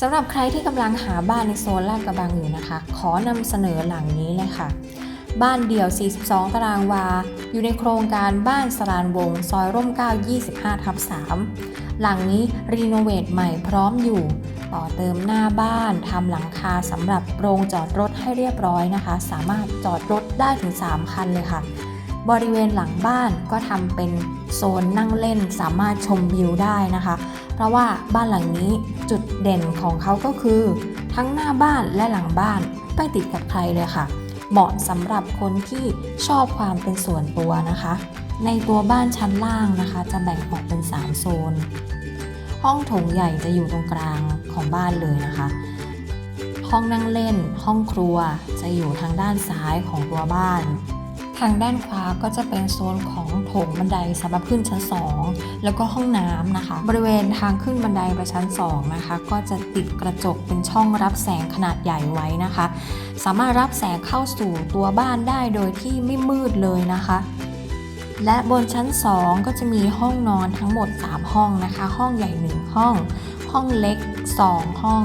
สำหรับใครที่กำลังหาบ้านในโซนลาดกระบังอยู่นะคะ ขอนำเสนอหลังนี้เลยค่ะ บ้านเดี่ยว 42 ตารางวา อยู่ในโครงการบ้านสรานวง ซอยร่มเก้า25 ทับ 3 หลังนี้รีโนเวทใหม่พร้อมอยู่ ต่อเติมหน้าบ้านทำหลังคาสำหรับโรงจอดรถให้เรียบร้อยนะคะ สามารถจอดรถได้ถึง 3 คันเลยค่ะ บริเวณหลังบ้านก็ทำเป็นโซนนั่งเล่นสามารถชมวิวได้นะคะ เพราะว่าบ้านหลังนี้จุดเด่นของเขาก็คือ ทั้งหน้าบ้านและหลังบ้านไม่ติดกับใครเลยค่ะ เหมาะสำหรับคนที่ชอบความเป็นส่วนตัวนะคะ ในตัวบ้านชั้นล่างนะคะ จะแบ่งออกเป็น 3 โซน ห้องโถงใหญ่จะอยู่ตรงกลางของบ้านเลยนะคะ ห้องนั่งเล่น ห้องครัวจะอยู่ทางด้านซ้ายของตัวบ้าน ทางด้านขวาก็จะเป็นโซนของโถงบันไดสำหรับขึ้นชั้น 2 แล้วก็ห้องน้ำนะคะ บริเวณทางขึ้นบันไดไปชั้น 2 นะคะ ก็จะติดกระจกเป็นช่องรับแสงขนาดใหญ่ไว้นะคะ สามารถรับแสงเข้าสู่ตัวบ้านได้โดยที่ไม่มืดเลยนะคะและบนชั้น 2 ก็จะมีห้องนอนทั้งหมด 3 ห้องนะคะ ห้องใหญ่ 1 ห้อง ห้องเล็ก 2 ห้อง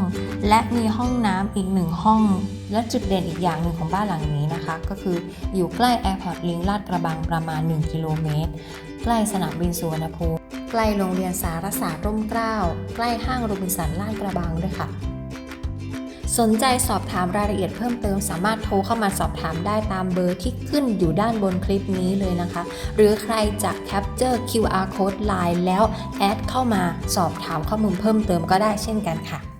และมีห้องน้ำอีก 1 ห้อง และจุดเด่นอีกอย่างหนึ่งของบ้านหลังนี้นะคะ ก็คืออยู่ใกล้ Airport Link ลาดกระบังประมาณ 1 กิโลเมตร ใกล้สนามบินสุวรรณภูมิ ใกล้โรงเรียนสารศาสตร์ร่มเกล้า ใกล้ห้างโรบินสันลาดกระบังด้วยค่ะ สนใจสอบถามรายละเอียดเพิ่มเติมสามารถโทรเข้ามาสอบถามได้ตามเบอร์ที่ขึ้นอยู่ด้านบนคลิปนี้เลยนะคะ หรือใครจะแคปเจอร์ QR code Line แล้วแอดเข้ามาสอบถามข้อมูลเพิ่มเติมก็ได้เช่นกันค่ะ